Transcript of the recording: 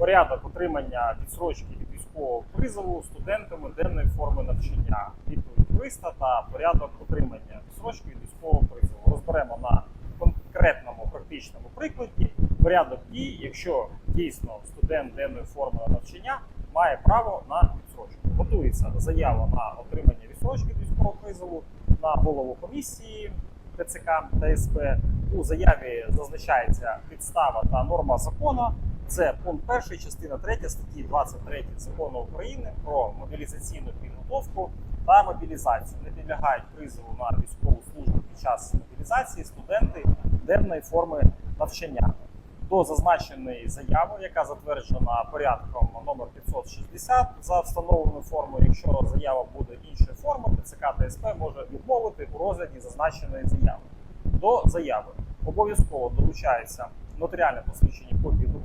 порядок отримання відсрочки від військового призову студентами денної форми навчання, відповідь юриста та порядок отримання відсрочки від військового призову. Розберемо на конкретному практичному прикладі порядок дій, якщо дійсно студент денної форми навчання має право на відсрочку. Готується заява на отримання відсрочки від військового призову на голову комісії ТЦК та СП. У заяві зазначається підстава та норма закону. Це пункт 1, частина 3 статті 23 закону України про мобілізаційну підготовку та мобілізацію. Не підлягають призову на військову службу під час мобілізації студенти денної форми навчання. До зазначеної заяви, яка затверджена порядком номер 560 за встановленою формою. Якщо заява буде іншої форми, ТЦК та СП може відмовити у розгляді зазначеної заяви. До заяви обов'язково долучається нотаріальне посвідчення копії документів.